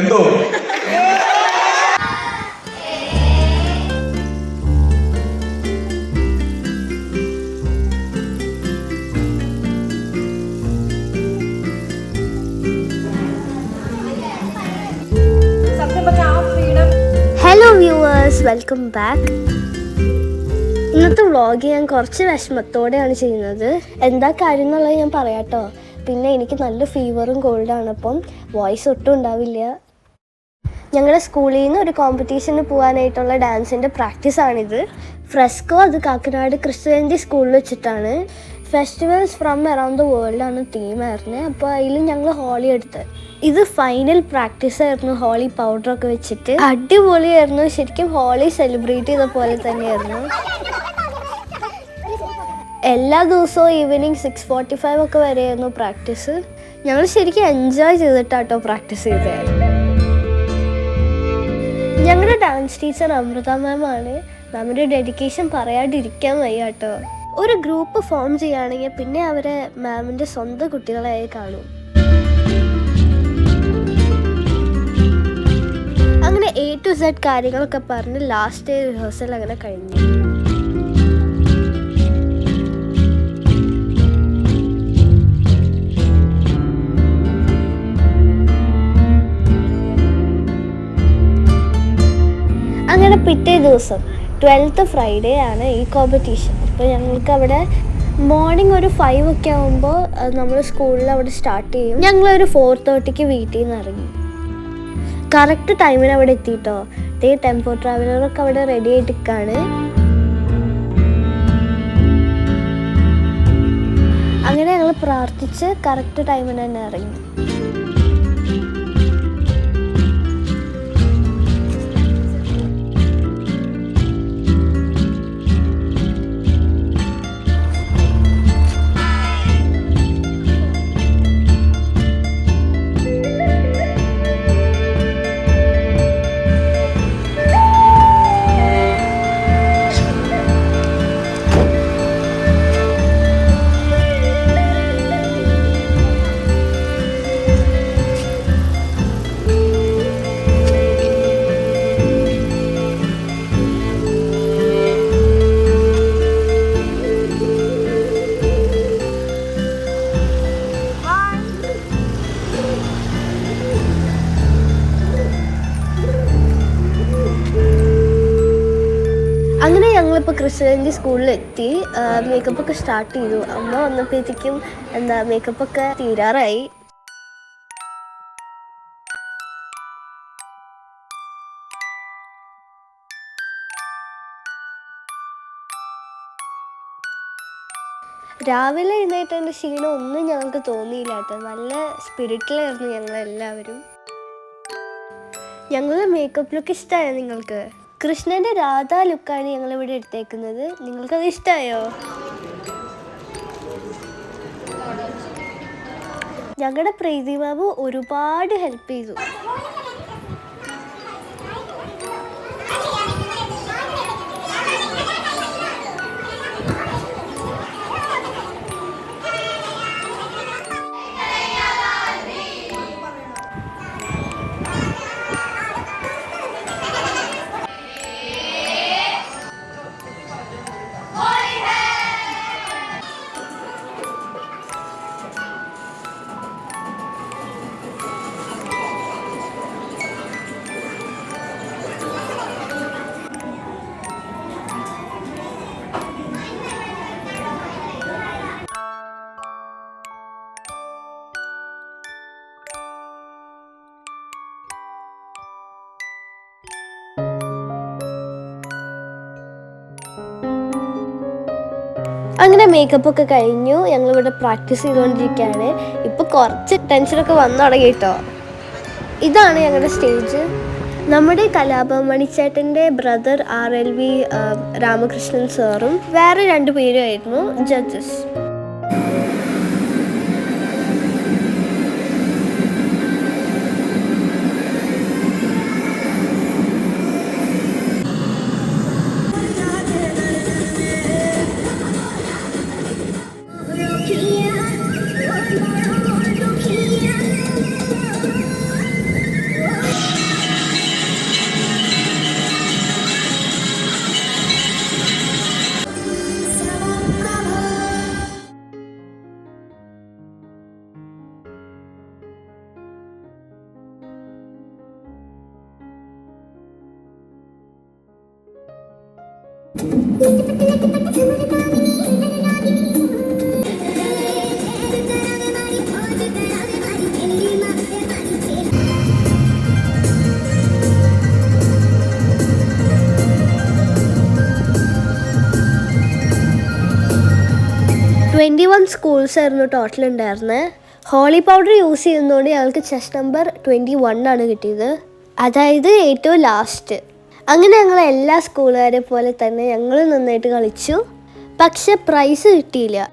എന്തോ? Hello viewers welcome back ഇന്നത്തെ vlog ഞാൻ കുറച്ച് വിഷമത്തോടെയാണ് ചെയ്യുന്നത്. എന്താ കാര്യം എന്നുള്ളത് ഞാൻ പറയാട്ടോ. പിന്നെ എനിക്ക് നല്ല ഫീവറും കോൾഡാണ് അപ്പം വോയിസ് ഒട്ടും ഉണ്ടാവില്ല. ഞങ്ങളുടെ സ്കൂളിൽ നിന്ന് ഒരു കോമ്പറ്റീഷന് പോകാനായിട്ടുള്ള ഡാൻസിന്റെ പ്രാക്ടീസാണിത് ഫ്രെസ്കോ അത് കാക്കനാട് ക്രിസ്തുജയന്തി സ്കൂളിൽ വെച്ചിട്ടാണ്. Festivals from around the world ആണ് തീമായിരുന്നത് അപ്പോൾ അതിൽ ഞങ്ങൾ ഹോളി എടുത്ത്. ഇത് ഫൈനൽ പ്രാക്ടീസ് ആയിരുന്നു ഹോളി പൗഡറൊക്കെ വെച്ചിട്ട്. അടിപൊളിയായിരുന്നു. ശരിക്കും ഹോളി സെലിബ്രേറ്റ് ചെയ്ത പോലെ തന്നെയായിരുന്നു. എല്ലാ ദിവസവും ഈവനിങ് സിക്സ് ഫോർട്ടി ഫൈവ് ഒക്കെ വരെയായിരുന്നു പ്രാക്ടീസ് ഞങ്ങൾ ശരിക്കും എൻജോയ് ചെയ്തിട്ടാട്ടോ പ്രാക്ടീസ് ചെയ്തത് ഞങ്ങളുടെ ഡാൻസ് ടീച്ചർ അമൃത മാം ആണ്. മാമിന്റെ ഡെഡിക്കേഷൻ പറയാണ്ടിരിക്കാൻ വയ്യ കേട്ടോ ഒരു ഗ്രൂപ്പ് ഫോം ചെയ്യുകയാണെങ്കിൽ പിന്നെ അവരെ മാമിന്റെ സ്വന്തം കുട്ടികളായി കാണും. അങ്ങനെ എ ടു സെഡ് കാര്യങ്ങളൊക്കെ പറഞ്ഞ് ലാസ്റ്റ് റിഹേഴ്സൽ അങ്ങനെ കഴിഞ്ഞു. പിറ്റേ ദിവസം ട്വൽത്ത് ഫ്രൈഡേ ആണ് ഈ കോമ്പറ്റീഷൻ അപ്പോൾ ഞങ്ങൾക്ക് അവിടെ മോർണിംഗ് ഒരു ഫൈവ് ഒക്കെ ആകുമ്പോൾ നമ്മൾ സ്കൂളിൽ അവിടെ സ്റ്റാർട്ട് ചെയ്യും. ഞങ്ങളൊരു ഫോർ തേർട്ടിക്ക് വീട്ടിൽ നിന്ന് ഇറങ്ങി. കറക്റ്റ് ടൈമിന് അവിടെ എത്തിയിട്ടോ ദേ ടെമ്പോ ട്രാവലറൊക്കെ അവിടെ റെഡി ആയിട്ട് നിൽക്കുകയാണ് അങ്ങനെ ഞങ്ങൾ പ്രാർത്ഥിച്ച് കറക്റ്റ് ടൈമിന് തന്നെ ഇറങ്ങി. ക്രിസ്ത്യന്റെ സ്കൂളിലെത്തി മേക്കപ്പ് ഒക്കെ സ്റ്റാർട്ട് ചെയ്തു. അമ്മ വന്നപ്പോഴത്തേക്കും എന്താ മേക്കപ്പ് ഒക്കെ തീരാറായി. രാവിലെ എഴുന്നേറ്റതിന്റെ ക്ഷീണം ഒന്നും ഞങ്ങൾക്ക് തോന്നിയില്ല കേട്ടോ. നല്ല സ്പിരിറ്റിലായിരുന്നു ഞങ്ങളെല്ലാവരും. ഞങ്ങളുടെ മേക്കപ്പ് ലുക്ക് ഇഷ്ടമായോ നിങ്ങൾക്ക്? കൃഷ്ണന്റെ രാധാ ലുക്കാണ് ഞങ്ങൾ ഇവിടെ എടുത്തേക്കുന്നത്. നിങ്ങൾക്കത് ഇഷ്ടമായോ ഞങ്ങളുടെ പ്രീതി ബാബു ഒരുപാട് ഹെൽപ്പ് ചെയ്തു. അങ്ങനെ മേക്കപ്പ് ഒക്കെ കഴിഞ്ഞു. ഞങ്ങളിവിടെ പ്രാക്ടീസ് ചെയ്തുകൊണ്ടിരിക്കുകയാണ് ഇപ്പൊ കുറച്ച് ടെൻഷനൊക്കെ വന്നു തുടങ്ങി കേട്ടോ ഇതാണ് ഞങ്ങളുടെ സ്റ്റേജ് നമ്മുടെ കലാപം മണിച്ചേട്ടന്റെ brother R L V Ramakrishnan സാറും വേറെ രണ്ട് പേരുമായിരുന്നു ജഡ്ജസ് സ്കൂൾസ് ആയിരുന്നു ടോട്ടൽ ഉണ്ടായിരുന്നത് ഹോളി പൗഡർ യൂസ് ചെയ്യുന്നതുകൊണ്ട് ഞങ്ങൾക്ക് ചെസ്റ്റ് നമ്പർ ട്വന്റി വൺ ആണ് കിട്ടിയത്. അതായത് ഏറ്റവും ലാസ്റ്റ് അങ്ങനെ ഞങ്ങൾ എല്ലാ സ്കൂളുകാരെ പോലെ തന്നെ ഞങ്ങൾ നന്നായിട്ട് കളിച്ചു. പക്ഷെ പ്രൈസ് കിട്ടിയില്ല.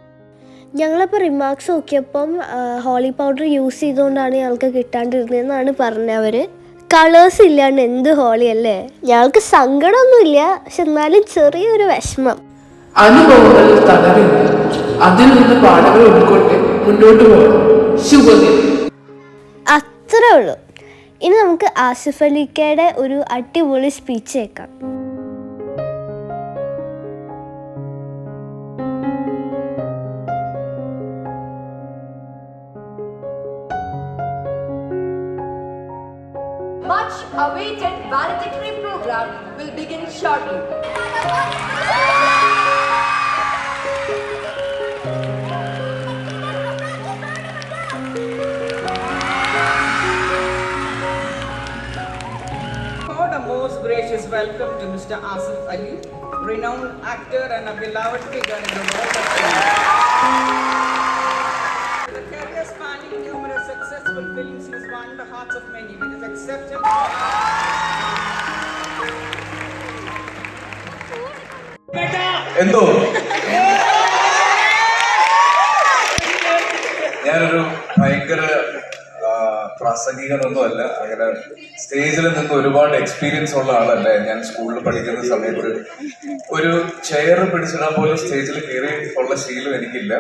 ഞങ്ങളിപ്പോൾ റിമാർക്സ് നോക്കിയപ്പം ഹോളി പൗഡർ യൂസ് ചെയ്തുകൊണ്ടാണ് ഞങ്ങൾക്ക് കിട്ടാണ്ടിരുന്നതെന്നാണ് പറഞ്ഞത് അവർ കളേഴ്സ് ഇല്ലാണ്ട് എന്ത് ഹോളി അല്ലേ? ഞങ്ങൾക്ക് സങ്കടമൊന്നുമില്ല. പക്ഷെ എന്നാലും ചെറിയൊരു വിഷമം. അനുഭവങ്ങൾ തകരുന്നു. അതിൽ നിന്ന് പാഠങ്ങൾ ഉൾക്കൊണ്ട് മുന്നോട്ട് പോകണം ശുഭദിനം. അത്രേ ഉള്ളൂ. ഇനി നമുക്ക് ആസിഫ് അലിക്കയുടെ ഒരു അടിപൊളി സ്പീച്ച് കേൾക്കാം. Much awaited valedictory program will begin shortly. welcome to Mr. Asif Ali, renowned actor and a beloved figure in the world of cinema. With a career spanning numerous successful films, he has won the hearts of many with his exceptional. എന്തോ പ്രാസംഗികനൊന്നുമല്ല അങ്ങനെ സ്റ്റേജിൽ നിന്ന് ഒരുപാട് experience ഉള്ള ആളല്ല? ഞാൻ സ്കൂളിൽ പഠിക്കുന്ന സമയത്ത് ഒരു ചെയർ പിടിച്ചിടാൻ പോലും സ്റ്റേജിൽ കയറി ഉള്ള ശീലം എനിക്കില്ല.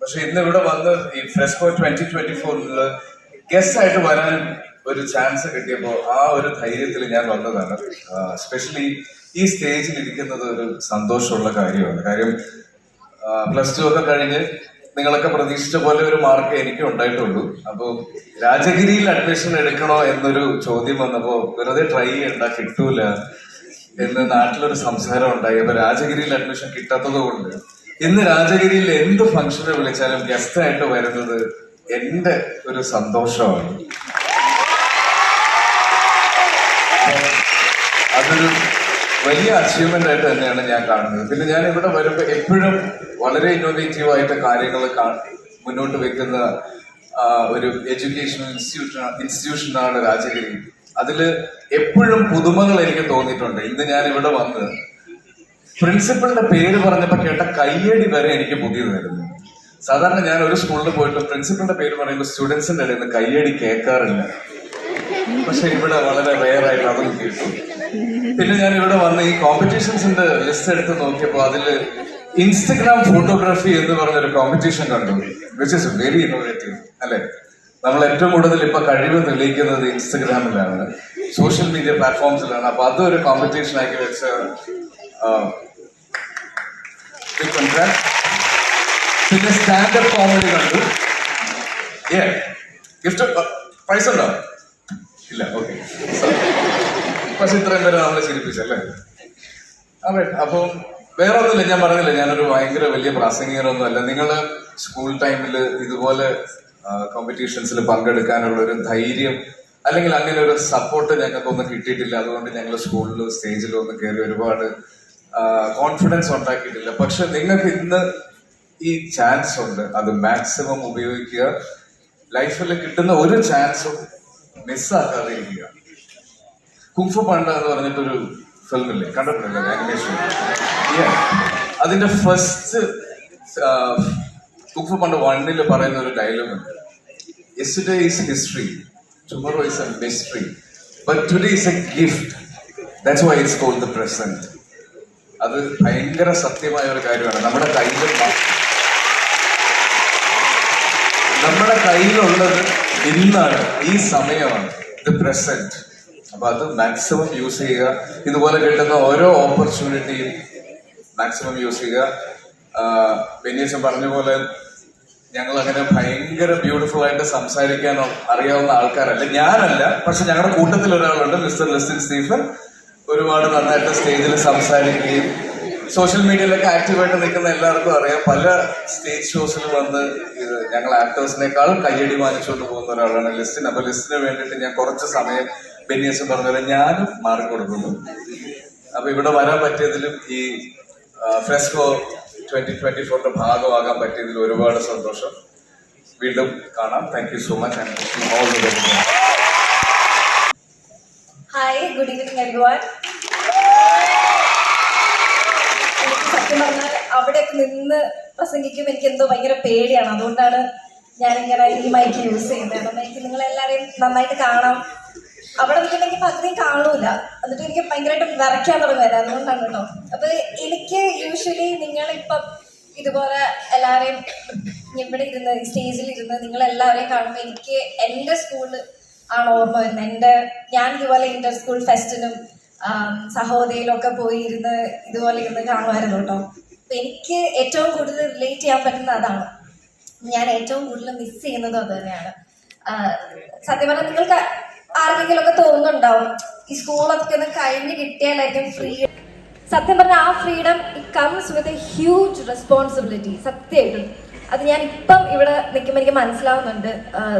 പക്ഷെ ഇന്ന് ഇവിടെ വന്ന് ഈ ഫ്രെസ്കോ ട്വന്റി ട്വന്റി ഫോറിൽ ഗസ്റ്റ് ആയിട്ട് വരാൻ ഒരു ചാൻസ് കിട്ടിയപ്പോൾ ആ ഒരു ധൈര്യത്തിൽ ഞാൻ വന്നതാണ്. സ്പെഷ്യലി ഈ സ്റ്റേജിൽ ഇരിക്കുന്നത് ഒരു സന്തോഷമുള്ള കാര്യമാണ്. കാര്യം പ്ലസ് ടു ഒക്കെ കഴിഞ്ഞ് നിങ്ങളൊക്കെ പ്രതീക്ഷിച്ച പോലെ ഒരു മാർക്ക് എനിക്ക് ഉണ്ടായിട്ടുള്ളൂ. അപ്പോൾ രാജഗിരിയിൽ അഡ്മിഷൻ എടുക്കണോ എന്നൊരു ചോദ്യം വന്നപ്പോൾ വെറുതെ ട്രൈ ചെയ്യണ്ട കിട്ടൂല എന്ന് നാട്ടിലൊരു സംസാരം ഉണ്ടായി. അപ്പൊ രാജഗിരിയിൽ അഡ്മിഷൻ കിട്ടാത്തത് കൊണ്ട് ഇന്ന് രാജഗിരിയിൽ എന്ത് ഫംഗ്ഷന് വിളിച്ചാലും ഗസ്റ്റ് ആയിട്ട് വരുന്നത് എന്റെ ഒരു സന്തോഷമാണ്. അതൊരു വലിയ അച്ചീവ്മെന്റ് ആയിട്ട് തന്നെയാണ് ഞാൻ കാണുന്നത്. പിന്നെ ഞാൻ ഇവിടെ വരുമ്പോൾ എപ്പോഴും വളരെ ഇന്നോവേറ്റീവ് ആയിട്ട് കാര്യങ്ങൾ മുന്നോട്ട് വെക്കുന്ന ഒരു എഡ്യൂക്കേഷണൽ ഇൻസ്റ്റിറ്റ്യൂഷൻ ഇൻസ്റ്റിറ്റ്യൂഷനാണ് രാജഗിരി. അതിൽ എപ്പോഴും പുതുമകൾ എനിക്ക് തോന്നിയിട്ടുണ്ട്. ഇന്ന് ഞാൻ ഇവിടെ വന്ന് പ്രിൻസിപ്പളിന്റെ പേര് പറഞ്ഞപ്പോ കേട്ട കയ്യടി വരെ എനിക്ക് പുതിയതായിരുന്നു സാധാരണ ഞാൻ ഒരു സ്കൂളിൽ പോയിട്ട് പ്രിൻസിപ്പളിന്റെ പേര് പറയുമ്പോൾ സ്റ്റുഡൻസിന്റെ ഇടയിൽ നിന്ന് കയ്യടി കേൾക്കാറില്ല. പക്ഷെ ഇവിടെ വളരെ റെയർ ആയിട്ട് അതും കേട്ടു. പിന്നെ ഞാൻ ഇവിടെ വന്ന ഈ കോമ്പറ്റീഷൻസിന്റെ ലിസ്റ്റ് എടുത്ത് നോക്കിയപ്പോൾ അതിൽ ഇൻസ്റ്റഗ്രാം ഫോട്ടോഗ്രാഫി എന്ന് പറഞ്ഞൊരു കോമ്പറ്റീഷൻ കണ്ടു. വിച്ച് ഇസ് വെരി ഇന്നോവേറ്റീവ് അല്ലെ? നമ്മൾ ഏറ്റവും കൂടുതൽ ഇപ്പൊ കഴിവ് തെളിയിക്കുന്നത് ഇൻസ്റ്റഗ്രാമിലാണ് സോഷ്യൽ മീഡിയ പ്ലാറ്റ്ഫോംസിലാണ് അപ്പൊ അതൊരു കോമ്പറ്റീഷൻ ആക്കി വെച്ച പിന്നെ സ്റ്റാൻഡപ്പ് കോമഡി കണ്ടു. ഏ ഗിഫ്റ്റ് പൈസ ഉണ്ടോ? ഇല്ല ഓക്കെ പക്ഷെ ഇത്രയും പേര് നമ്മളെ ചിരിപ്പിച്ചല്ലേ അതെ അപ്പം വേറെ ഒന്നുമില്ല ഞാൻ പറഞ്ഞില്ല ഞാനൊരു ഭയങ്കര വലിയ പ്രാസംഗികരൊന്നും അല്ല. നിങ്ങൾ സ്കൂൾ ടൈമിൽ ഇതുപോലെ കോമ്പറ്റീഷൻസിൽ പങ്കെടുക്കാനുള്ള ഒരു ധൈര്യം അല്ലെങ്കിൽ അങ്ങനെ ഒരു സപ്പോർട്ട് ഞങ്ങൾക്കൊന്നും കിട്ടിയിട്ടില്ല. അതുകൊണ്ട് ഞങ്ങൾ സ്കൂളിലോ സ്റ്റേജിലോ ഒന്നും കയറി ഒരുപാട് കോൺഫിഡൻസ് ഉണ്ടാക്കിയിട്ടില്ല. പക്ഷെ നിങ്ങൾക്ക് ഇന്ന് ഈ ചാൻസ് ഉണ്ട്. അത് മാക്സിമം ഉപയോഗിക്കുക. ലൈഫിൽ കിട്ടുന്ന ഒരു ചാൻസും മിസ്സാക്കാതെ ഇരിക്കുക കുങ്ഫു പണ്ട എന്ന് പറഞ്ഞിട്ടൊരു ഫിലിം ഇല്ലേ കണ്ടിട്ടില്ലേ ആനിമേഷൻ അതിന്റെ ഫസ്റ്റ് കുങ്ഫു പണ്ട് വണ്ണിൽ പറയുന്ന ഒരു ഡയലോഗ് ഉണ്ട്. Yesterday is history tomorrow is a mystery but today is a gift that's why it's called the present അത് ഭയങ്കര സത്യമായ ഒരു കാര്യമാണ്. നമ്മുടെ കയ്യിൽ നമ്മുടെ കയ്യിലുള്ളത് ഇന്നാണ് ഈ സമയമാണ് ദ പ്രസന്റ് അപ്പൊ അത് മാക്സിമം യൂസ് ചെയ്യുക. ഇതുപോലെ കിട്ടുന്ന ഓരോ ഓപ്പർച്യൂണിറ്റിയും മാക്സിമം യൂസ് ചെയ്യുക. ബെന്നീസം പറഞ്ഞ പോലെ ഞങ്ങൾ അങ്ങനെ ഭയങ്കര ബ്യൂട്ടിഫുൾ ആയിട്ട് സംസാരിക്കാനോ അറിയാവുന്ന ആൾക്കാരല്ല. ഞാനല്ല പക്ഷെ ഞങ്ങളുടെ കൂട്ടത്തിൽ ഒരാളുണ്ട് മിസ്റ്റർ ലിസ്റ്റിൻ സ്റ്റീഫൻ ഒരുപാട് നന്നായിട്ട് സ്റ്റേജിൽ സംസാരിക്കുകയും സോഷ്യൽ മീഡിയയിലൊക്കെ ആക്റ്റീവായിട്ട് നിൽക്കുന്ന എല്ലാവർക്കും അറിയാം. പല സ്റ്റേജ് ഷോസിൽ വന്ന് ഞങ്ങൾ ആക്ടേഴ്സിനേക്കാളും കയ്യടി വാങ്ങിച്ചുകൊണ്ട് പോകുന്ന ഒരാളാണ് ലിസ്റ്റിൻ അപ്പൊ ലിസ്റ്റിന് വേണ്ടിയിട്ട് ഞാൻ കുറച്ച് സമയം ബെന്നിയസ് പറഞ്ഞ ഞാനും മാറിക്കൊടുക്കുന്നു അപ്പൊ ഇവിടെ വരാൻ പറ്റിയതിലും ഈ ഫ്രെസ്കോ ട്വന്റി ട്വന്റി ഫോറിന്റെ ഭാഗമാകാൻ പറ്റിയതിൽ ഒരുപാട് സന്തോഷം. വീണ്ടും കാണാം. Thank you so much hi good evening everyone എനിക്ക് സത്യം പറഞ്ഞാൽ അവിടെയൊക്കെ നിന്ന് പ്രസംഗിക്കുമ്പോൾ എനിക്ക് എന്തോ ഭയങ്കര പേടിയാണ്. അതുകൊണ്ടാണ് ഞാനിങ്ങനെ ഈ മൈക്ക് യൂസ് ചെയ്യുന്നത്. അപ്പം എനിക്ക് നിങ്ങളെല്ലാവരെയും നന്നായിട്ട് കാണാം. അവിടെ നിൽക്കുന്നെങ്കിൽ പകുതിയും കാണൂല. എന്നിട്ട് എനിക്ക് ഭയങ്കരമായിട്ട് വിറയ്ക്കാൻ തുടങ്ങുമല്ലോ അതുകൊണ്ടാണ് കേട്ടോ. അപ്പൊ എനിക്ക് യൂഷ്വലി നിങ്ങളിപ്പം ഇതുപോലെ എല്ലാവരെയും ഇവിടെ ഇരുന്ന് സ്റ്റേജിൽ ഇരുന്ന് നിങ്ങൾ എല്ലാവരെയും കാണുമ്പോൾ എനിക്ക് എന്റെ സ്കൂളിൽ ആണ് ഓർമ്മ വരുന്നത്. എന്റെ ഞാൻ ഇതുപോലെ ഇന്റർ സ്കൂൾ ഫെസ്റ്റിനും സഹോദയിലൊക്കെ പോയി ഇരുന്ന് ഇതുപോലെ ഇരുന്ന് കാണുമായിരുന്നു കേട്ടോ. അപ്പൊ എനിക്ക് ഏറ്റവും കൂടുതൽ റിലേറ്റ് ചെയ്യാൻ പറ്റുന്ന അതാണ്. ഞാൻ ഏറ്റവും കൂടുതൽ മിസ് ചെയ്യുന്നതും അത് തന്നെയാണ്. സത്യം പറഞ്ഞാൽ നിങ്ങൾക്ക് ആർക്കെങ്കിലും തോന്നുന്നുണ്ടാവും ഈ സ്കൂളൊക്കെ ഒന്ന് കഴിഞ്ഞ് കിട്ടിയാലായിരിക്കും ഫ്രീ സത്യം പറഞ്ഞാൽ ആ freedom it comes with a huge responsibility സത്യമായിട്ടും അത് ഞാൻ ഇപ്പം ഇവിടെ നിൽക്കുമ്പോൾ എനിക്ക് മനസ്സിലാവുന്നുണ്ട്.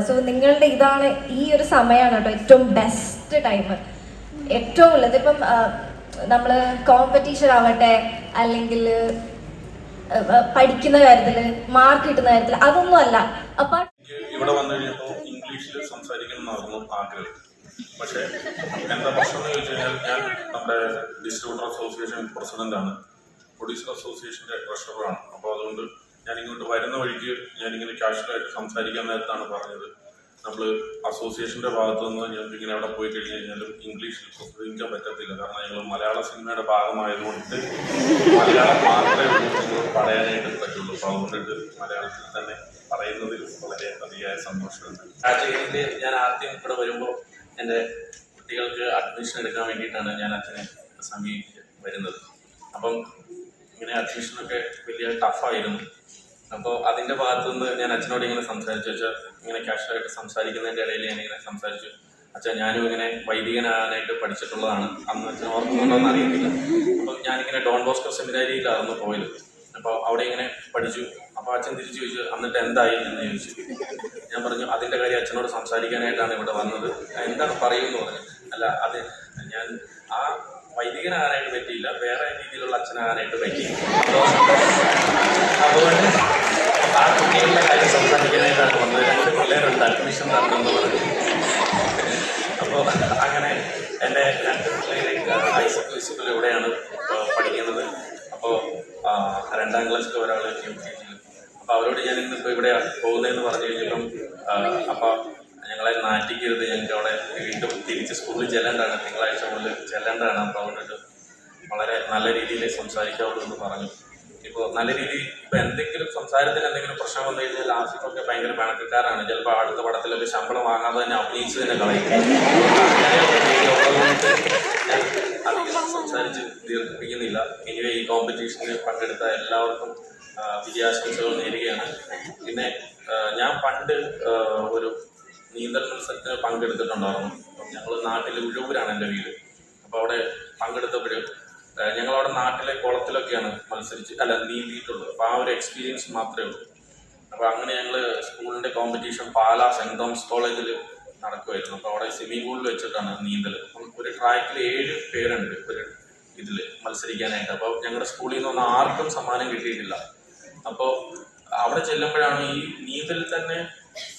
സോ നിങ്ങളുടെ ഇതാണ് ഈ ഒരു സമയമാണ് കേട്ടോ ഏറ്റവും ബെസ്റ്റ് ടൈം ഏറ്റവും ഉള്ളത്. ഇപ്പം നമ്മൾ കോമ്പറ്റീഷൻ ആവട്ടെ അല്ലെങ്കിൽ പഠിക്കുന്ന കാര്യത്തിൽ മാർക്ക് കിട്ടുന്ന കാര്യത്തിൽ അതൊന്നും അല്ല. അപ്പൊ ഇവിടെ വന്നു കഴിഞ്ഞപ്പോൾ ഇംഗ്ലീഷിൽ സംസാരിക്കണം എന്നായിരുന്നു ആഗ്രഹം. പക്ഷേ എന്താ പ്രശ്നം എന്ന് ചോദിച്ചു കഴിഞ്ഞാൽ ഞാൻ നമ്മുടെ ഡിസ്ട്രിബ്യൂട്ടർ അസോസിയേഷൻ പ്രസിഡന്റാണ് പ്രൊഡ്യൂസർ അസോസിയേഷന്റെ ട്രഷററാണ് അപ്പോൾ അതുകൊണ്ട് ഞാൻ ഇങ്ങോട്ട് വരുന്ന വഴിക്ക് ഞാൻ ഇങ്ങനെ കാഷ്വലായിട്ട് സംസാരിക്കാൻ നേരത്താണ് പറഞ്ഞത്. നമ്മൾ അസോസിയേഷന്റെ ഭാഗത്തു നിന്ന് ഞങ്ങൾക്ക് ഇങ്ങനെ അവിടെ പോയി കഴിഞ്ഞ് കഴിഞ്ഞാലും ഇംഗ്ലീഷിൽ പ്രസംഗിക്കാൻ പറ്റത്തില്ല. കാരണം ഞങ്ങൾ മലയാള സിനിമയുടെ ഭാഗമായതുകൊണ്ട് മലയാളം മാത്രമേ പറയാനായിട്ട് പറ്റുള്ളൂ. അപ്പോൾ അതുകൊണ്ടിട്ട് മലയാളത്തിൽ തന്നെ പറയുന്നതിൽ വളരെ അതിയായ സന്തോഷമുണ്ട്. ആ ഞാൻ ആദ്യം ഇവിടെ വരുമ്പോൾ എന്റെ കുട്ടികൾക്ക് അഡ്മിഷൻ എടുക്കാൻ വേണ്ടിയിട്ടാണ് ഞാൻ അച്ഛനെ സമീപിച്ച് വരുന്നത്. അപ്പം ഇങ്ങനെ അഡ്മിഷനൊക്കെ വലിയ ടഫായിരുന്നു അപ്പോൾ അതിന്റെ ഭാഗത്തു നിന്ന് ഞാൻ അച്ഛനോട് ഇങ്ങനെ സംസാരിച്ചു. വെച്ചാൽ ഇങ്ങനെ കാഷ്വലായിട്ട് സംസാരിക്കുന്നതിന്റെ ഇടയിൽ ഞാൻ ഇങ്ങനെ സംസാരിച്ചു. അച്ഛൻ ഞാനും ഇങ്ങനെ വൈദികനാകാനായിട്ട് പഠിച്ചിട്ടുള്ളതാണ്. അന്ന് അച്ഛൻ ഓർക്കുന്നുണ്ടോയെന്ന് അറിയത്തില്ല. അപ്പം ഞാനിങ്ങനെ ഡോൺ ബോസ്കോ സെമിനാരിയിലായിരുന്നു പോയത്. അപ്പോൾ അവിടെ ഇങ്ങനെ പഠിച്ചു. അപ്പോൾ അച്ഛൻ തിരിച്ചു ചോദിച്ചു എന്നിട്ട് എന്തായി? എന്ന് ചോദിച്ചു. ഞാൻ പറഞ്ഞു അതിന്റെ കാര്യം അച്ഛനോട് സംസാരിക്കാനായിട്ടാണ് ഇവിടെ വന്നത്. എന്താണ് പറയുമെന്ന് പറഞ്ഞു. അല്ല അത് ഞാൻ ആ വൈദികനാകാനായിട്ട് പറ്റിയില്ല വേറെ രീതിയിലുള്ള അച്ഛനാകാനായിട്ട് പറ്റി? അതുകൊണ്ട് ആ കുട്ടികളുടെ കാര്യം സംസാരിക്കാനായിട്ടാണ് വന്നത്. രണ്ട് പിള്ളേരുണ്ട് അഡ്മിഷൻ തരണമെന്ന് പറഞ്ഞു. അപ്പോൾ അങ്ങനെ എന്റെ രണ്ട് പിള്ളേരെ ഹൈസ്കൂൾ സ്കൂളിൽ ഇവിടെയാണ് പഠിക്കുന്നത്? അപ്പോൾ രണ്ടാം ക്ലാസ്സിൽ ഒരാൾ യു അപ്പോൾ അവരോട് ഞാൻ ഇന്നിപ്പോൾ ഇവിടെ പോകുന്നതെന്ന് പറഞ്ഞു കഴിഞ്ഞപ്പം അപ്പോൾ ഞങ്ങളെ നാറ്റിക്കരുത് ഞങ്ങൾക്ക് അവിടെ വീണ്ടും തിരിച്ച് സ്കൂളിൽ ചെല്ലേണ്ടതാണ്. തിങ്കളാഴ്ച മുതൽ ചെല്ലേണ്ടതാണ്. അപ്പോൾ അതുകൊണ്ടിട്ട് വളരെ നല്ല രീതിയിൽ സംസാരിക്കാവുള്ളൂ എന്ന് പറഞ്ഞു. ഇപ്പോൾ നല്ല രീതിയിൽ ഇപ്പോൾ എന്തെങ്കിലും സംസാരത്തിന് എന്തെങ്കിലും പ്രശ്നം വന്നു കഴിഞ്ഞാൽ ആസിഫൊക്കെ ഭയങ്കര പണക്കാരാണ്. ചിലപ്പോൾ അടുത്ത പടത്തിലൊക്കെ ശമ്പളം വാങ്ങാതെ തന്നെ അഭിനയിച്ച് തന്നെ കളയും. സംസാരിച്ച് ദീർഘിപ്പിക്കുന്നില്ല. എനിവേ ഈ കോമ്പറ്റീഷനിൽ പങ്കെടുത്ത എല്ലാവർക്കും വിജയാശംസകൾ നേരുകയാണ്. പിന്നെ ഞാൻ പണ്ട് ഒരു നീന്തൽ മത്സരത്തിന് പങ്കെടുത്തിട്ടുണ്ടായിരുന്നു. അപ്പം ഞങ്ങൾ നാട്ടിൽ ഉഴവൂരാണ് എന്റെ വീട്. അപ്പോൾ അവിടെ പങ്കെടുത്തപ്പോൾ ഞങ്ങളവിടെ നാട്ടിലെ കുളത്തിലൊക്കെയാണ് മത്സരിച്ച് അല്ല നീന്തിയിട്ടുള്ളത്. അപ്പോൾ ആ ഒരു എക്സ്പീരിയൻസ് മാത്രമേ ഉള്ളൂ. അപ്പോൾ അങ്ങനെ ഞങ്ങൾ സ്കൂളിന്റെ കോമ്പറ്റീഷൻ പാലാ സെന്റ് തോമസ് കോളേജിൽ നടക്കുമായിരുന്നു അപ്പോൾ അവിടെ സ്വിമ്മിംഗ് പൂളിൽ വെച്ചിട്ടാണ് നീന്തൽ ഒരു ട്രാക്കിൽ ഏഴ് പേരുണ്ട്. ഒരു ഇതിൽ മത്സരിക്കാനായിട്ട്. അപ്പോൾ ഞങ്ങളുടെ സ്കൂളിൽ നിന്നൊന്നും ആർക്കും സമ്മാനം കിട്ടിയിട്ടില്ല. അപ്പോൾ അവിടെ ചെല്ലുമ്പോഴാണ് ഈ നീന്തലിൽ തന്നെ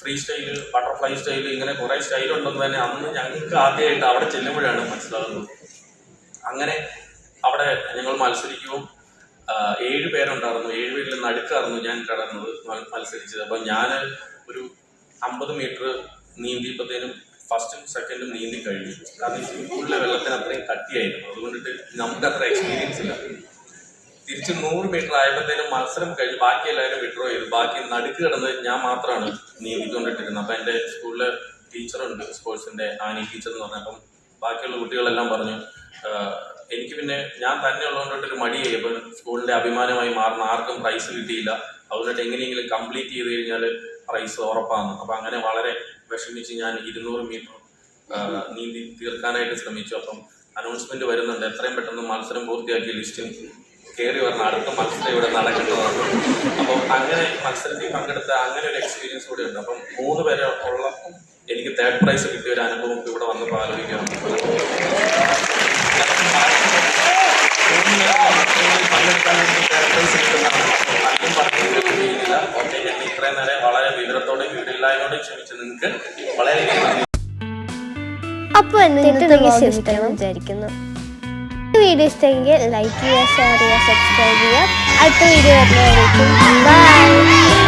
ഫ്രീ സ്റ്റൈൽ ബട്ടർഫ്ലൈ സ്റ്റൈൽ ഇങ്ങനെ കുറേ സ്റ്റൈൽ ഉണ്ടെന്ന് തന്നെ അന്ന് ഞങ്ങൾക്ക് ആദ്യമായിട്ട് അവിടെ ചെല്ലുമ്പോഴാണ് മനസ്സിലാകുന്നത് അങ്ങനെ അവിടെ ഞങ്ങൾ മത്സരിക്കുമ്പോൾ ഏഴ് പേരുണ്ടായിരുന്നു. ഏഴ് പേരിൽ നടുക്കായിരുന്നു ഞാൻ കടന്നത് മത്സരിച്ചത്. അപ്പം ഞാൻ ഒരു അമ്പത് മീറ്റർ നീന്തിയപ്പോഴത്തേനും ഫസ്റ്റും സെക്കൻഡും നീന്തി കഴിഞ്ഞു. കാരണം സ്വിമ്മിംഗ് പൂളിലെ വെള്ളത്തിന് അത്രയും കട്ടിയായിരുന്നു. അതുകൊണ്ടിട്ട് നമുക്ക് അത്ര എക്സ്പീരിയൻസ് ഇല്ല. തിരിച്ച് നൂറ് മീറ്റർ ആയപ്പോഴത്തേനും മത്സരം കഴിഞ്ഞ് ബാക്കി എല്ലാവരും വിഡ്രോ ചെയ്തു. ബാക്കി നടുക്ക് കിടന്ന് ഞാൻ മാത്രമാണ് നീന്തിക്കൊണ്ടിട്ടിരുന്നത്. അപ്പം എന്റെ സ്കൂളിലെ ടീച്ചറുണ്ട് സ്പോർട്സിന്റെ ആനി ടീച്ചർ എന്ന് പറഞ്ഞ. അപ്പം ബാക്കിയുള്ള കുട്ടികളെല്ലാം പറഞ്ഞു എനിക്ക് പിന്നെ ഞാൻ തന്നെ ഉള്ളതുകൊണ്ടിട്ട് ഒരു മടിയായി അപ്പം സ്കൂളിന്റെ അഭിമാനമായി മാറുന്ന ആർക്കും പ്രൈസ് കിട്ടിയില്ല. അതുകൊണ്ടിട്ട് എങ്ങനെയെങ്കിലും കംപ്ലീറ്റ് ചെയ്ത് കഴിഞ്ഞാൽ പ്രൈസ് ഉറപ്പാണ്. അപ്പം അങ്ങനെ വളരെ വിഷമിച്ച് ഞാൻ ഇരുന്നൂറ് മീറ്റർ നീന്തി തീർക്കാനായിട്ട് ശ്രമിച്ചു. അപ്പം അനൗൺസ്മെന്റ് വരുന്നുണ്ട്. എത്രയും പെട്ടെന്ന് മത്സരം പൂർത്തിയാക്കി ലിസ്റ്റിൽ കയറി വരണം. അടുത്ത മത്സരം ഇവിടെ നടക്കേണ്ടതാണ് അപ്പം അങ്ങനെ മത്സരത്തിൽ പങ്കെടുത്ത അങ്ങനെ ഒരു എക്സ്പീരിയൻസ് കൂടെ ഉണ്ട്. അപ്പം മൂന്ന് പേരെ ഉള്ള എനിക്ക് തേർഡ് പ്രൈസ് കിട്ടിയ ഒരു അനുഭവം ഇവിടെ വന്നപ്പോൾ ആലോചിക്കാം. ഇത്രയും നേരം വളരെ വിവരത്തോടെയും വീടില്ലായ്മയോടെയും ക്ഷമിച്ച് നിങ്ങൾക്ക് വളരെ നന്ദി അപ്പോൾ ഇന്നത്തെ വ്ളോഗ് ഇഷ്ടമെന്ന് വിചാരിക്കുന്നു. വീഡിയോ ഇഷ്ടമെങ്കിൽ ലൈക്ക് ചെയ്യുക ഷെയർ ചെയ്യുക സബ്സ്ക്രൈബ് ചെയ്യുക. അടുത്ത വീഡിയോ വരുന്നതായിരിക്കും ബൈ